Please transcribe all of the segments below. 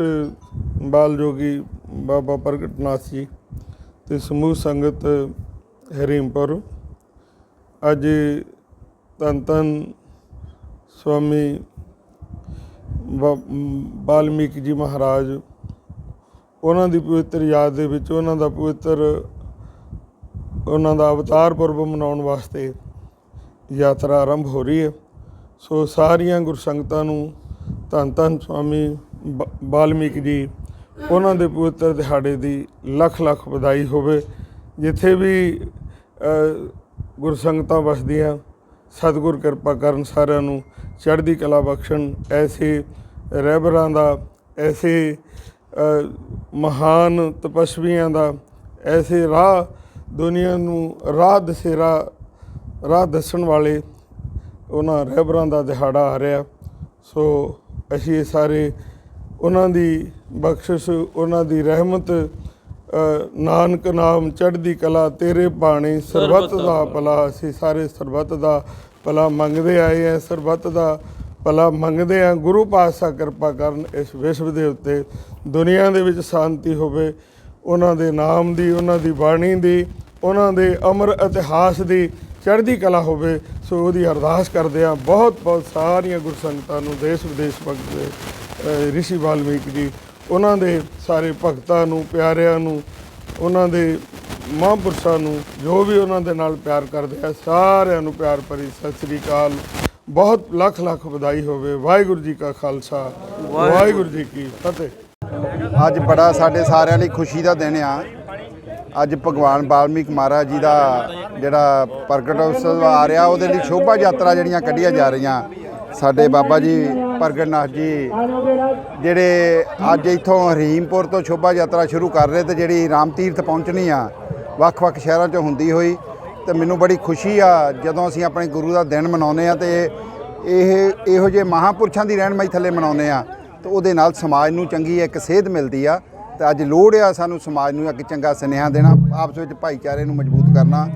ਮਹਾਪੁਰਸ਼ ਬਾਲ ਜੋਗੀ ਬਾਬਾ ਪ੍ਰਗਟਨਾਥ ਜੀ ਤੇ ਸਮੂਹ ਸੰਗਤ ਹਰੀਮਪੁਰ। ਅੱਜ ਧੰਨ ਧੰਨ ਸਵਾਮੀ ਵਾ- ਵਾਲਮੀਕ ਜੀ ਮਹਾਰਾਜ, ਉਹਨਾਂ ਦੀ ਪਵਿੱਤਰ ਯਾਦ ਦੇ ਵਿੱਚ ਉਹਨਾਂ ਦਾ ਪਵਿੱਤਰ, ਉਹਨਾਂ ਦਾ ਅਵਤਾਰ ਪੁਰਬ ਮਨਾਉਣ ਵਾਸਤੇ ਯਾਤਰਾ ਆਰੰਭ ਹੋ ਰਹੀ ਹੈ। ਸੋ ਸਾਰੀਆਂ ਗੁਰਸੰਗਤਾਂ ਨੂੰ ਧੰਨ ਧੰਨ ਸਵਾਮੀ ਬ- ਵਾਲਮੀਕ ਜੀ, ਉਹਨਾਂ ਦੇ ਪਵਿੱਤਰ ਦਿਹਾੜੇ ਦੀ ਲੱਖ ਲੱਖ ਵਧਾਈ ਹੋਵੇ। ਜਿੱਥੇ ਵੀ ਗੁਰਸੰਗਤਾਂ ਵਸਦੀਆਂ, ਸਤਿਗੁਰ ਕਿਰਪਾ ਕਰਨ ਸਾਰਿਆਂ ਨੂੰ, ਚੜ੍ਹਦੀ ਕਲਾ ਬਖਸ਼ਣ, ਐਸੇ ਰਹਿਬਰਾਂ ਦਾ, ਐਸੇ ਮਹਾਨ ਤਪਸਵੀਆਂ ਦਾ, ਐਸੇ ਰਾਹ, ਦੁਨੀਆ ਨੂੰ ਰਾਹ ਦਸੇਰਾ, ਰਾਹ ਦੱਸਣ ਵਾਲੇ ਉਹਨਾਂ ਰਹਿਬਰਾਂ ਦਾ ਦਿਹਾੜਾ ਆ ਰਿਹਾ। ਸੋ ਅਸੀਂ ਇਹ ਸਾਰੇ ਉਹਨਾਂ ਦੀ ਬਖਸ਼ਿਸ਼ ਉਹਨਾਂ ਦੀ ਰਹਿਮਤ ਨਾਨਕ ਨਾਮ ਚੜ੍ਹਦੀ ਕਲਾ ਤੇਰੇ ਬਾਣੇ ਸਰਬੱਤ ਦਾ ਭਲਾ। ਅਸੀਂ ਸਾਰੇ ਸਰਬੱਤ ਦਾ ਭਲਾ ਮੰਗਦੇ ਆਏ ਆ ਸਰਬੱਤ ਦਾ ਭਲਾ ਮੰਗਦੇ ਆ ਗੁਰੂ ਪਾਤਸ਼ਾਹ ਕਿਰਪਾ ਕਰਨ ਇਸ ਵਿਸ਼ਵ ਦੇ ਉੱਤੇ ਦੁਨੀਆ ਦੇ ਵਿੱਚ ਸ਼ਾਂਤੀ ਹੋਵੇ। ਉਹਨਾਂ ਦੇ ਨਾਮ ਦੀ ਉਹਨਾਂ ਦੀ ਬਾਣੀ ਦੀ ਉਹਨਾਂ ਦੇ ਅਮਰ ਇਤਿਹਾਸ ਦੀ ਚੜ੍ਹਦੀ ਕਲਾ ਹੋਵੇ ਸੋ ਉਹਦੀ ਅਰਦਾਸ ਕਰਦੇ ਆ ਬਹੁਤ ਬਹੁਤ ਸਾਰੀਆਂ ਗੁਰਸੰਗਤਾਂ ਨੂੰ ਦੇਸ਼ ਵਿਦੇਸ਼ ਭਗਤ ਦੇ ਰਿਸ਼ੀ ਵਾਲਮੀਕ ਜੀ ਉਹਨਾਂ ਦੇ ਸਾਰੇ ਭਗਤਾਂ ਨੂੰ ਪਿਆਰਿਆਂ ਨੂੰ ਉਹਨਾਂ ਦੇ ਮਹਾਂਪੁਰਸ਼ਾਂ ਨੂੰ ਜੋ ਵੀ ਉਹਨਾਂ ਦੇ ਨਾਲ ਪਿਆਰ ਕਰਦੇ ਆ ਸਾਰਿਆਂ ਨੂੰ ਪਿਆਰ ਭਰੀ ਸਤਿ ਸ੍ਰੀ ਅਕਾਲ। ਬਹੁਤ ਲੱਖ ਲੱਖ ਵਧਾਈ ਹੋਵੇ। ਵਾਹਿਗੁਰੂ ਜੀ ਕਾ ਖਾਲਸਾ। ਵਾਹਿਗੁਰੂ ਜੀ ਕੀ ਫਤਿਹ। ਅੱਜ ਬੜਾ ਸਾਡੇ ਸਾਰਿਆਂ ਲਈ ਖੁਸ਼ੀ ਦਾ ਦਿਨ ਆ। ਅੱਜ ਭਗਵਾਨ ਵਾਲਮੀਕ ਮਹਾਰਾਜ ਜੀ ਦਾ ਜਿਹੜਾ ਪ੍ਰਗਟ ਉਤਸਵ ਆ ਰਿਹਾ, ਉਹਦੇ ਲਈ ਸ਼ੋਭਾ ਯਾਤਰਾ ਜਿਹੜੀਆਂ ਕੱਢੀਆਂ ਜਾ ਰਹੀਆਂ। ਸਾਡੇ ਬਾਬਾ ਜੀ ਪ੍ਰਗਟਨਾਥ ਜੀ ਜਿਹੜੇ ਅੱਜ ਇੱਥੋਂ ਹਰੀਮਪੁਰ ਤੋਂ ਸ਼ੋਭਾ ਯਾਤਰਾ ਸ਼ੁਰੂ ਕਰ ਰਹੇ ਤੇ ਜਿਹੜੀ ਰਾਮ ਤੀਰਥ ਪਹੁੰਚਣੀ ਆ, ਵੱਖ-ਵੱਖ ਸ਼ਹਿਰਾਂ 'ਚੋਂ ਹੁੰਦੀ ਹੋਈ, ਤੇ ਮੈਨੂੰ ਬੜੀ ਖੁਸ਼ੀ ਆ ਜਦੋਂ ਅਸੀਂ ਆਪਣੇ ਗੁਰੂ ਦਾ ਦਿਨ ਮਨਾਉਂਦੇ ਆ ਤੇ ਇਹ ਇਹੋ ਜਿਹੇ ਮਹਾਪੁਰਸ਼ਾਂ ਦੀ ਰਹਿਨਮਾਈ ਥੱਲੇ ਮਨਾਉਂਦੇ ਆ, ਤੇ ਉਹਦੇ ਨਾਲ ਸਮਾਜ ਨੂੰ ਚੰਗੀ ਇੱਕ ਸੇਧ ਮਿਲਦੀ ਆ। ਤੇ ਅੱਜ ਲੋੜ ਆ ਸਾਨੂੰ ਸਮਾਜ ਨੂੰ ਇੱਕ ਚੰਗਾ ਸੁਨੇਹਾ ਦੇਣਾ ਆਪਸ ਵਿੱਚ ਭਾਈਚਾਰੇ ਨੂੰ ਮਜ਼ਬੂਤ ਕਰਨਾ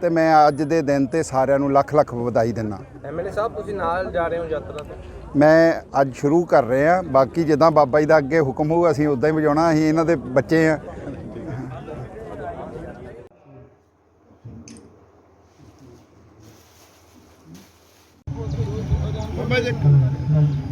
ਤੇ ਮੈਂ ਅੱਜ ਦੇ ਦਿਨ ਤੇ ਸਾਰਿਆਂ ਨੂੰ ਲੱਖ ਲੱਖ ਵਧਾਈ ਦਿੰਦਾ। ਐਮਐਲਏ ਸਾਹਿਬ ਤੁਸੀਂ ਨਾਲ ਜਾ ਰਹੇ ਹੋ ਯਾਤਰਾ ਤੇ? ਮੈਂ ਅੱਜ ਸ਼ੁਰੂ ਕਰ ਰਹੇ ਆ ਬਾਕੀ ਜਿੱਦਾਂ ਬਾਬਾ ਜੀ ਦਾ ਅੱਗੇ ਹੁਕਮ ਹੋਊ ਅਸੀਂ ਉਦਾਂ ਹੀ ਵਜਾਉਣਾ ਅਸੀਂ ਇਹਨਾਂ ਦੇ ਬੱਚੇ ਆ ਜੋ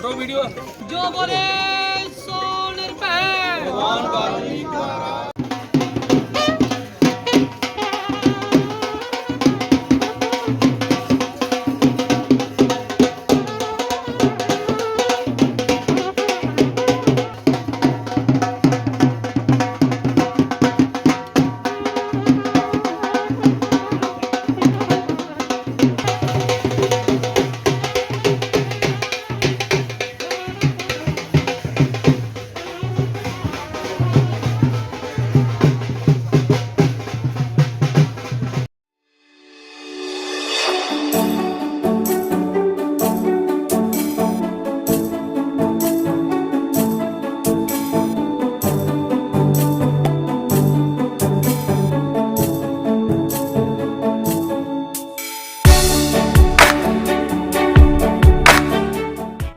ਫੋਟੋ ਵੀਡੀਓ ਜੋ ਬੋਲੇ।